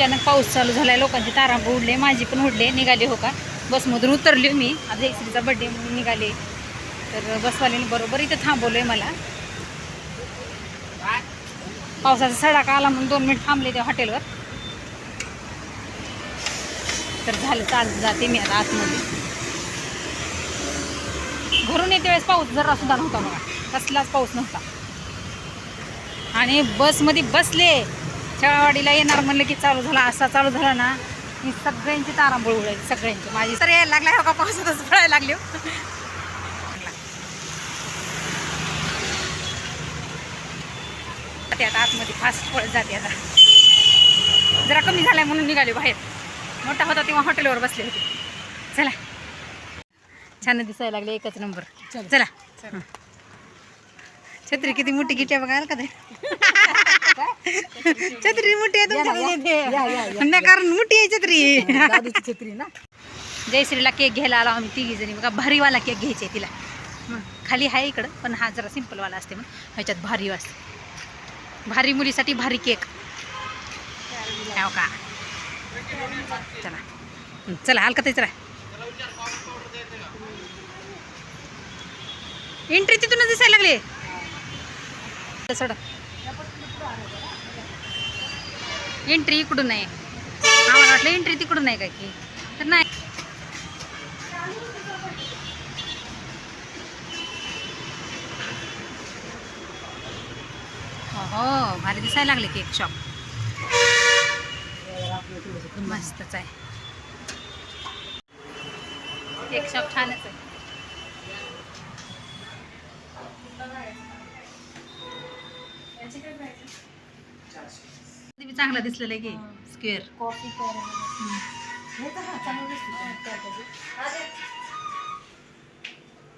अचानक पाऊस चालू झालाय लोकांची तारांब उडले माझी पण उडले निघाले हो का? बसमधून उतरली मी. आज एक्सरीचा बड्डे म्हणून निघाले. तर बसवाल्याने बरोबर इथे थांबवलंय मला. पावसाचा सडाका आला म्हणून दोन मिनिट थांबले त्या हॉटेलवर. तर झालं चालत जाते मी आता आतमध्ये. घरून येते वेळेस पाऊस जरा सुद्धा नव्हता मला कसलाच पाऊस नव्हता. आणि बसमध्ये बसले. शेळावाडीला येणार म्हणलं की चालू झाला असा चालू झाला ना मी सगळ्यांची तारांबळ उडायची सगळ्यांची. माझी तर यायला लागला हो का? पावसातच पडायला लागले हो. आता आतमध्ये फास्ट पळत जाते आता. जरा कमी झालाय म्हणून निघाले बाहेर. मोठा होता तेव्हा हॉटेलवर बसले होते. चला. छान दिसायला लागले एकच नंबर चला. हं. छत्री किती मोठी गिटी आहे बघाल का ते? छत्री मोठी आहे तुमच्या नाही कारण मोठी आहे छत्री. छत्री ना. जयश्रीला केक घ्यायला आलो आम्ही तिघी जणी. बघा भारीवाला केक घ्यायचे तिला. खाली आहे इकडं पण हा जरा सिम्पलवाला असते मग ह्याच्यात भारी असते भारी मुलीसाठी भारी केक. हो का? चला. चला हलका ते चला. एंट्री तिथूनच दिसायला लागले. सोडा. एंट्री इकडून आहे. आम्हाला वाटलं एंट्री तिकडून आहे का की. तर नाही. हो भारी दिसायला लागले केक शॉप मस्तच आहे. केक शॉप छानच आहे. चांगला दिसलेलं आहे की? स्क्वेअर कॉफी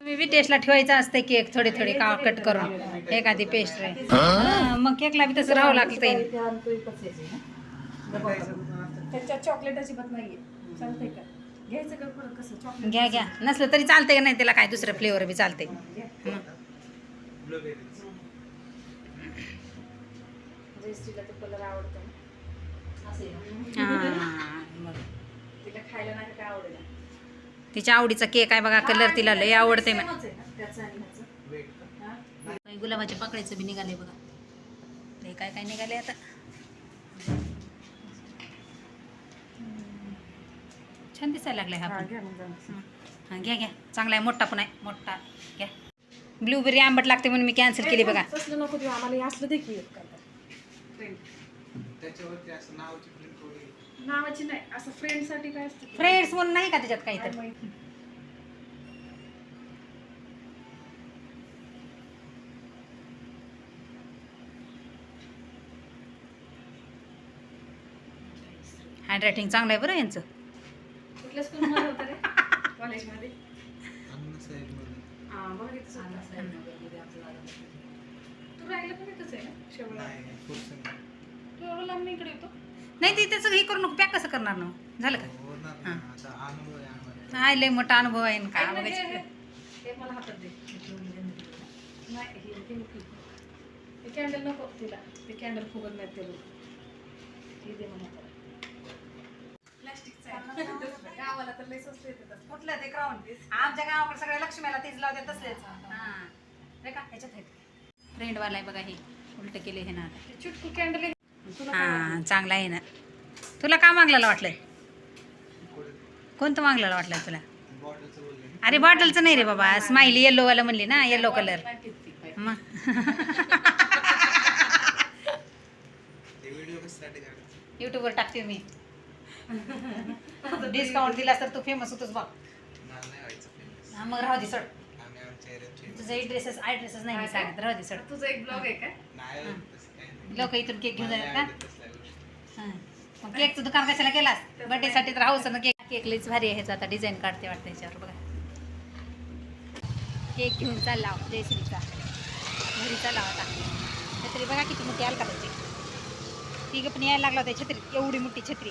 तुम्ही बी टेस्टला ठेवायचं असतं केक थोडे थोडे का कट करून. एखादी पेस्ट मग केकला बी तसं राहावं लागतं. त्याच्यात चॉकलेट अजिबात नाहीये. चालतंय का? घ्यायचं का पुढं कसं? चॉकलेट घ्या घ्या. नसलं तरी चालतंय का नाही त्याला? काय दुसरं फ्लेवर बी चालतंय. मग. जयश्रीला तो कलर आवडतो. तिच्या आवडीचा केक आहे बघा कलर तिला लय आवडते मग गुलाबाच्या पाकळ्याचं बी निघाले बघा. लय काय काय निघाले आता. छान दिसायला लागलाय हा हा, घ्या हां घ्या घ्या. चांगला आहे मोठा पण आहे. मोठा. घ्या. ब्लूबेरी आंबट लागते म्हणून मी कॅन्सल केली बघा तसलं नको देऊ आम्हाला हे असलं देखील येत का त्याच्यावरती असं नावाची प्रिंट वगैरे नावाची नाही असं फ्रेंडसाठी काय असतं फ्रेंड्स म्हणून नाही का त्याच्यात काही काय तर माहिती. हँडरायटिंग चांगलं आहे बरं यांचं. कुठल्या स्कूल मध्ये होतं रे? कॉलेजमध्ये होतं. तू राहिला पण इथंच आहे ना शेवळा नाही फुरसंग तू एवढं लांब मी इकडे येतो. नाही ते त्याचं हे करू नको पॅक कसं करणार ना झालं का? हां. ना आता अनुभव आहे आम्हाला. हाय लय मोठा अनुभव आहे ना ऐक का ना, हे- बघायचं मला हातात दे. नाही नको. कॅन्डल नको तिला. ते कॅन्डल फुगत ते हे दे मला. गावाला तर लय स्वस्त येतात कुठलं ते क्राऊन आमच्या गावाकडे सगळ्या लक्ष्मीला तीच लावते तसलेच. हां. रे का? ह्याच्यात आहेत. फ्रेंडवाला आहे बघा हे. उलट केले हे ना चुटकू कॅन्डल वाटलं? हां चांगला आहे ना. तुला का मागलेलं वाटलंय? कोणतं मागलेलं वाटलंय तुला? अरे बॉटलचं नाही रे बाबा स्माइली येल्लो वाला म्हणली ना येल्लो कलर. मग? काढायचे युट्यूबवर टाकते मी. डिस्काउंट दिलास तर तू फेमस होतोस बघ. हा, मग राहू दे famous. तुझं ड्रेसेस आय ड्रेसेस नाही मी सांगत राहू दे सड. तुझा एक ब्लॉग आहे का? लोक इथून केक घेऊन जातात का. हं. मग केकचं दुकान कशाला केलास? बर्थडे साठी तर हाऊस ना केक. केक लईच भारी आहे ह्याचा आता डिझाईन काढते वाटतं ह्याच्यावर बघा. केक घेऊन चालला जयश्रीचा. घरी चालला होता छत्री बघा किती मोठी आल का त्याची तिघं पण यायला लागला होता छत्री. एवढी मोठी छत्री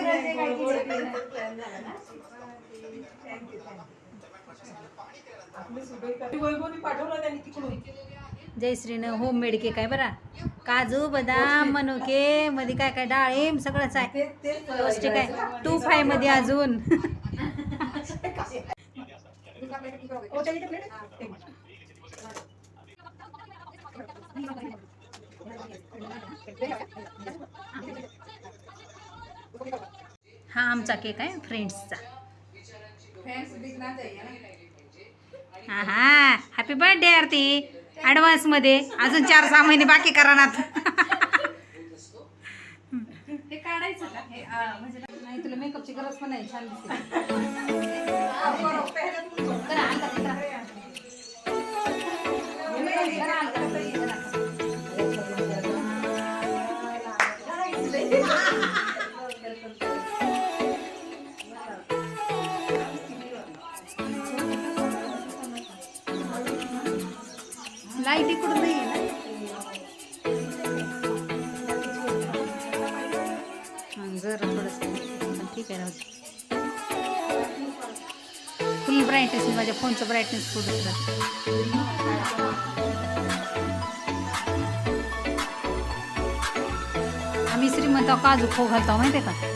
जय सगळ्यांचे जयश्रीनं होममेड केक आहे बरा? काजू बदाम मनुके मध्ये काय काय डाळिंब सगळंच आहे. पौष्टिक आहे टू फायमध्ये अजून. हा आमचा केक आहे फ्रेंड्सचा हा हा हॅपी बर्थडे आरती. ॲडव्हान्समध्ये. अजून चार सहा महिने बाकी करा ना हे काढायचं का हे म्हणजे नाही तुला मेकअपची गरज पण नाही छान दिसते फोनचं ब्राईटनेस आम्ही श्रीमंत काजू खो घालतो माहिती आहे का?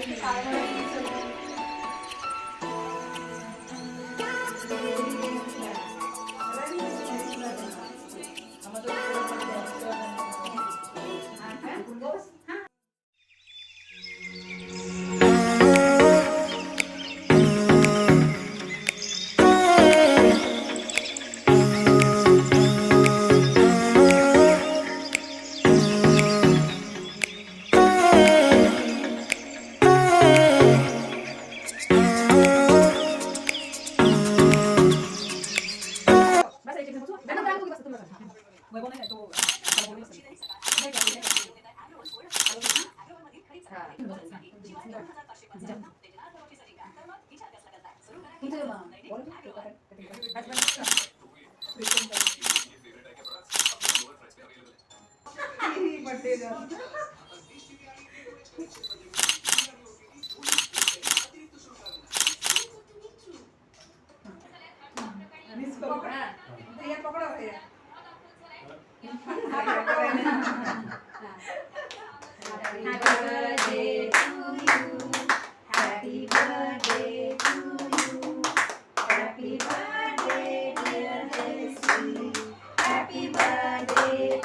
நைட்டு சாயங்காலம் 例えば、俺の人から。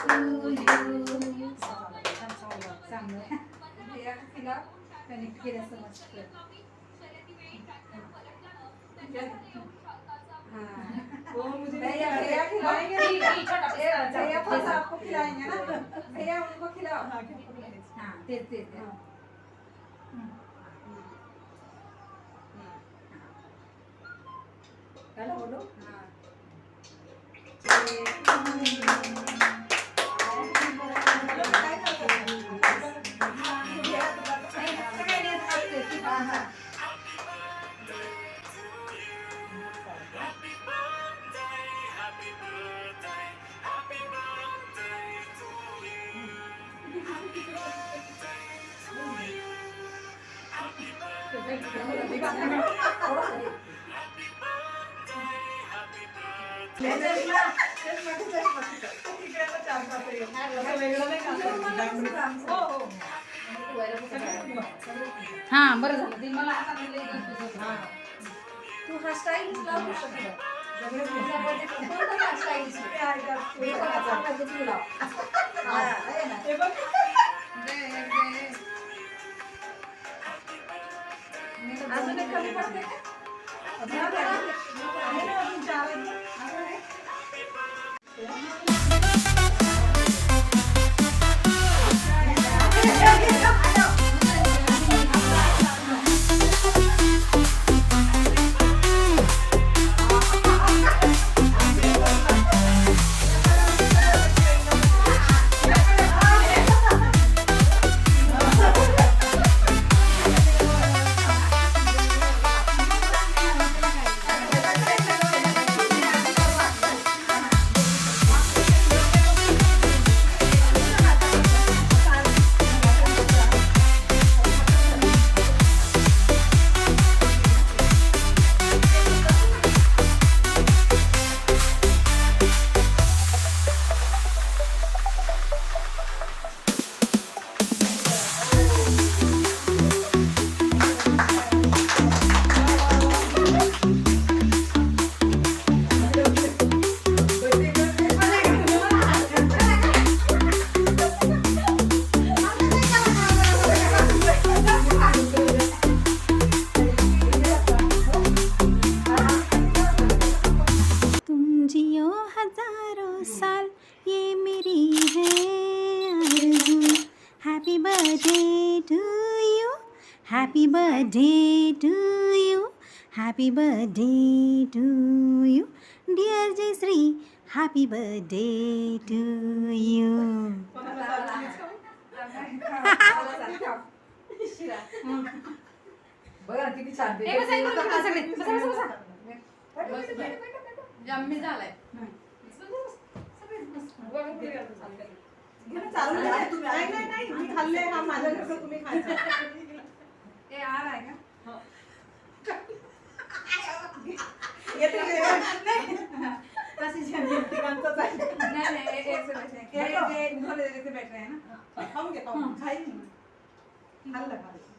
Birthday to you. कनेक्ट केलं समजतं हो मुझे खिलाएंगे टी- टी, छोटा ये पिस्ता, भैया छोटा फंसा पिस्ता। आपको खिलाएंगे ना भैया उनको खिलाओ हाँ हां तेच तेच हाँ. चलो बोलो काय हा हां बरं झालं. ते मला आता तू हा स्टाईल लावू शकतो कोणता स्टाईल अजून एक कमी पडते का आहे ना अजून चार आहेत. Happy birthday to you happy birthday to you happy birthday to you dear Jayashri happy birthday to you बघा किती छान ए, बसा, इकडे बसा सगळे. बसा, बसा, बसा. जम्मी झालाय घे ना, चालू. नाही नाही नाही मी खाल्ले हा माझ्या घरचा तुम्ही खायचा ए आर आहे का येते जेवण. नाही. तशी जेवण तिघांचंच आहे. नाही नाही एक एक से बैठे हैं ये ये तो- ये भोले जगह से बैठ रहे हैं ना खाऊन घे खाऊन घे. खाईन मी. खाल्लं खाल्लं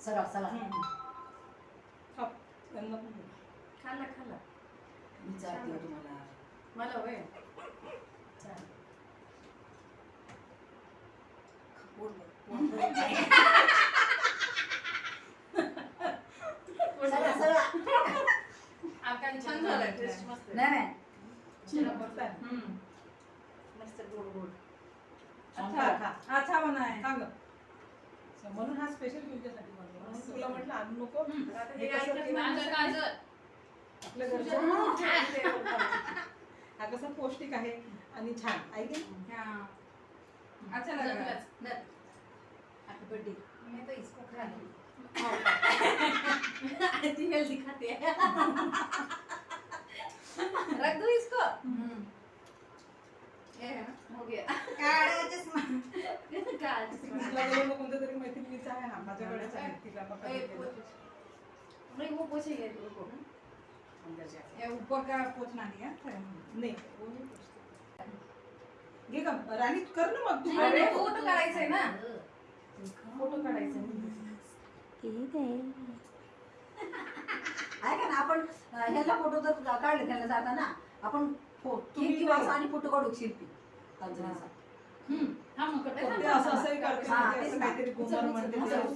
सरळ चला हम्म. खाऊ. त्यांना पण दे. खाल्ला खाल्ला विचारते तुम्हाला मला होय चला चला आकांक्षी छान झालाय टेस्ट मस्त नाही मस्त गोड गोड अच्छा म्हणून हा स्पेशल तुमच्यासाठी बनवला. म्हणून तुला म्हटलं आणू नको कसं आपल्या घरचं हा पौष्टिक आहे आणि छान आहे अच्छा लग रहा है हैप्पी बर्थडे मैं तो इसको खा लूं आंटी हेल्दी खाते. हैं रख दो इसको. ये है ना हो गया. काल तुला बरोबर कोणत्या तरी मैत्रिणीचा आहे हा माझ्याकडेच आहे तिला नहीं वो. ये ऊपर का पोछना नहीं है? नाही वो नाही पोचते. घे का राणी कर ना मग. तू अरे फोटो काढायचंय ना. फोटो काढायचंय आहे का ना आपण ह्याला फोटो जर काढले त्याला जाताना आपण केक. असं आणि फोटो काढू शिल्पी. हा हा.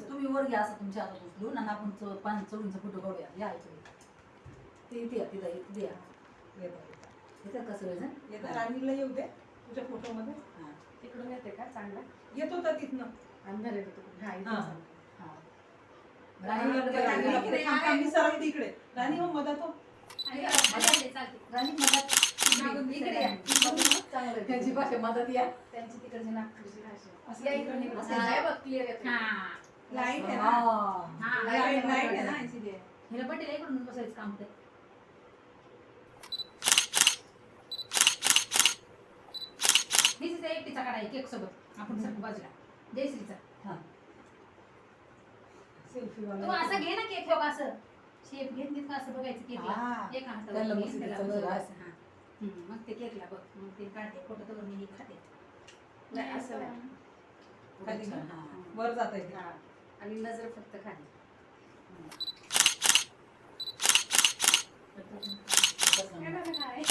तुम्ही वर घ्या असं तुमच्या हातात उचलून आणि आपण चौ- पाच चौघींचा फोटो काढूया. या ती तिथं इथे द्या येतं. इथं कसं राणीला येऊ दे. तुझ्या फोटोमध्ये? हां. तिकडून येते का? चांगला? येत होता तिथनं. अंधार येतो तिकडून. हा हा. हां. राणीला राणीला सरळ तिकडे राणी हो हो. राणी मदत. मागून इकडे इकडे या. या. चांगलं आहे. त्यांची भाषा मदत या. त्यांची तिकडची नागपूरची भाषा. असं या इकडून इकडून. इकडून. असं. हा, हे. बघ क्लिअर येतो हा. लाइट आहे ना? हां. हा लाइट लाइट आहे ना? इसीलिए हिला बटेला इकडून बसायचं काम ते निशीचा एकटीचा काढाय केक सोबत आपण सर्व बाजूला जयश्रीचा सेल्फी तू असं घे ना केक ठेव असं. शेप घेतलीत का असं बघायचं केकला हां. एक हातावर त्याला घे, मस्त त्याला चमचा बघ राहा. असं, हां. हम्म, मग ते केकला बघ. मग ते काढते. फोटो तर मी हे खाते. नाही असं नाही. खाली ना? हां. वर जात आहे हा. आणि नजर फक्त खाली. काय काय?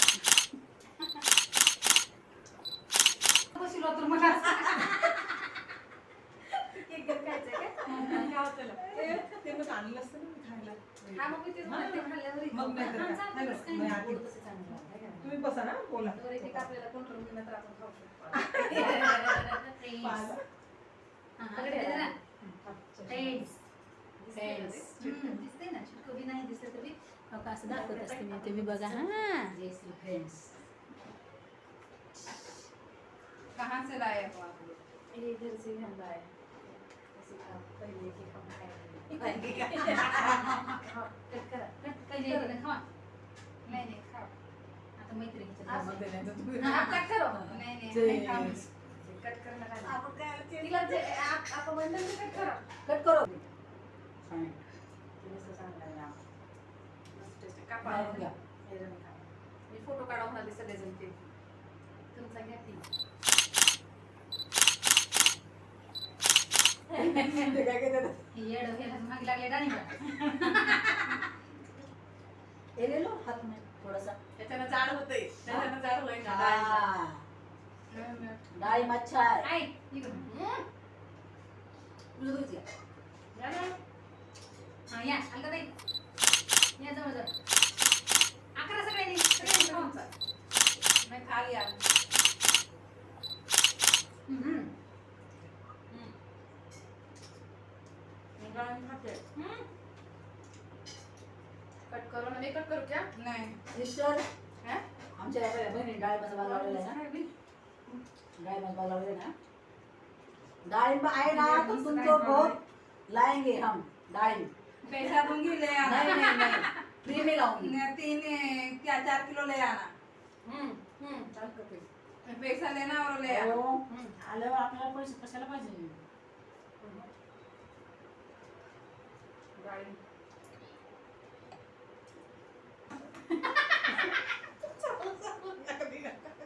बसलो तर मला केक घेऊन खायचंय काय? खावं त्याला. ते ते मग आणलं असतं ना मी खायला हा, मग मी तेच म्हणते, खाल्ल्यावर इथं मग नाही तर हा? चालतं, नाही काही नाही, नाही. गोड चांगलं? तुम्ही बसा ना बोला वर एक एक आपल्याला control केलं तर आपण खाऊ शकतो. पाहिलं? पकडे आहे ना? Friends. दिसतंय ना ते? हम्म, दिसते ना कधी नाही दिसत तरी हो का असं दाखवत असते मी तुम्ही बघा हा जयश्री फ्रेंड्स कहाँ से लाए हो आप लोग? इधर से हम लाए. ऐसे खाओ, पहिले एक एक हम खाएंगे. नाही नाही, नाही, आता मैत्रिणीचं कट आपण कट करा. कट करो घ्या. हे मी फोटो काढा म्हणाले सगळेजण ते तुमचा घ्या ती ते काय करतात? हे येडं ह्याला मागे लागले डाळिंब हे ले लो हात में थोडासा. त्याच्यानं जाड होतंय. त्याच्यानं जाड होईल. डाळी मच्छा आहे. या. हा अलका ताई. या जवळ जवळ अकरा सगळ्यांनी सगळ्यांनी खाऊन तुमचा. नाही, खाली आण. हम्म. मी डाळी खाते. हम्म. कट करू नहीं। हा? आमच्या या बहिणी डाळी मसाला लावलेला आहे ना डाळी मसाला लावलेला आहे ना डाळिंब आहे ना तो तुमको बहुत लाएंगे हम डाळिंब पैसा दूंगी ले आना। नहीं नहीं नहीं। फ्री में लाऊंगी। ने तीन क्या चार किलो ले आना। हम्म, हम्म. पैसा लेना और ले आना. आल्यावर आपल्याला पैसे कशाला पाहिजे डाळी.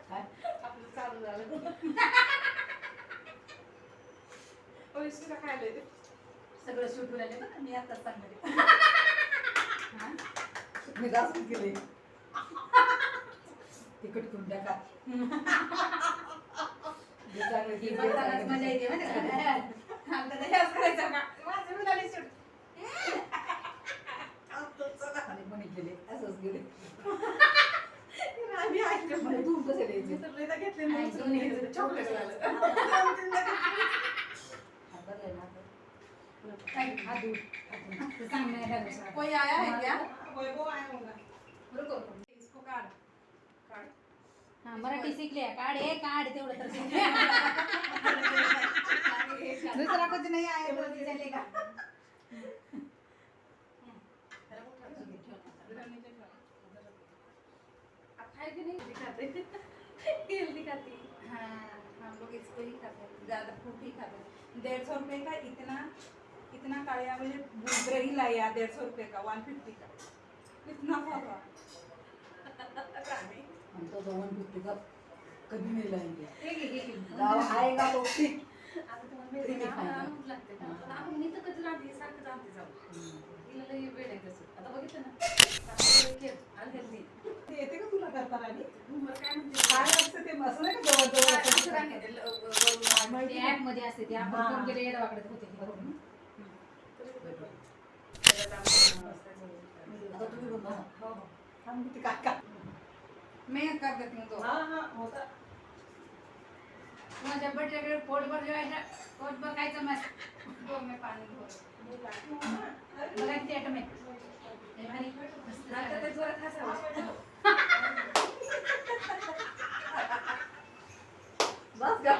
काय आपलं चालू झालं पैसे खायला येते. शूट राहिले बघा मी आता सांगणार मी जास्त केले तिकट ते बघतानाच मजा. येते का? करायचं का? सूट. कोणी केले असंच गेले आम्ही ऐकलं. तू कसे घेतले नाही. चॉकलेट झालं. कोई आया है क्या? वैभव आया होगा रुको. इसको काट काट हा, मराठी शिकले काढ हे काढ तेवढं तर शिकले. दुसरा कुछ नहीं तो खाए कि? दिखाते हाँ हम लोग इसको ही खाते. हैं ज़्यादा फ्रूट ही खाते. हैं डेढ़ सौ रुपये का इतना इतना काढ़ा मुझे बुजरे ही लाया डेढ़ सौ रुपये का? वन फिफ्टी का? इतना फरा हमको तो वन फिफ्टी का कभी नहीं लाएंगे. गाव आएगा तो ठीक येते का तुला करता राणी काय असतं ते? असं नाही का जवळ जवळ. ऍपमध्ये असते ते आपण होते. मैं कर देती हूँ तो हा. माझ्या पोटभर जेवायचं पोटभर खायचं मस्त भर बघा ते बस का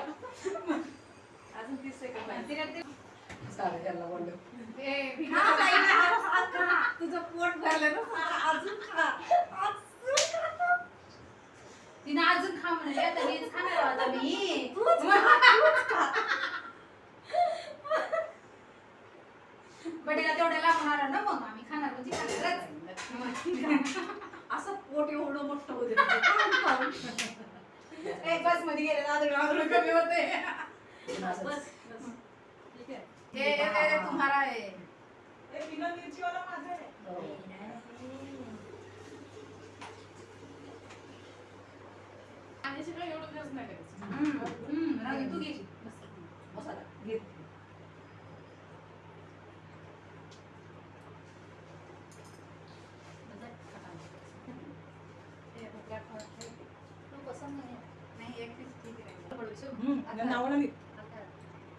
अजून तीस सेकंद आणि आहे. तिला ते- साडे चारला बोललो ए, भिंग- हाँ, ताई, हाँ, हाँ, खा. तुझं पोट भरलं ना खा, अजून खा अजून खा. तिनं अजून खा म्हणाली आता मीच खाणार आता मी बर्थडेला तेवढ्या लागणार ना मग आम्ही खाणार म्हणजे खाणारच असं पोट एवढं मोठं होते खाऊन खाऊन. ए बसमध्ये गेले आदळ आदळ कमी होते बस बस ठीक आहे. ए ए, ए, तुम्हारा आहे ए, बिना मिरचीवाला माझा आहे. एवढं नाही करायचं. राहू तू घे. मसाला घे.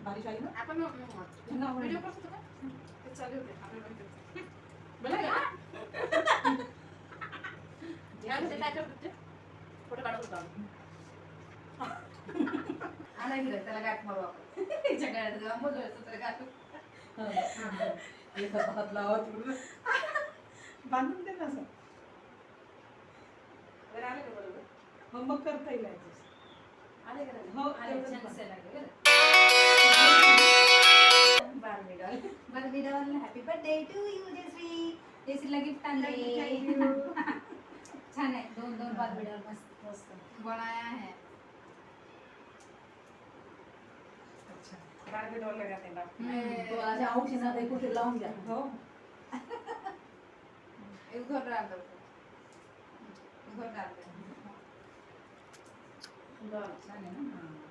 बारिश आली ना आपण व्हिडिओ करतो का? ते चालू होते. आपल्या बंद बोला का ह्या मध्ये काय करतो ते? फोटो काढत होतो आम्ही. आला गेलं, त्याला गाठ मारू आपण. बोलवायचं तर. एक हात लावा बांधून दे ना असं. बरं आलं का बरोबर? मग मग करता येईल. आले का? हो आले. Barbie doll. Doll happy birthday to you Jayashri. जयश्रीला gift आणले. छान आहे. दोन दोन बारबी डॉल मस्त मस्त. बनाया है बारबी डॉल लगाते हैं बाप. तो अशा औषधी ते कुठे लावून घ्या हो उधर डाल दो उधर डाल दो छान आहे ना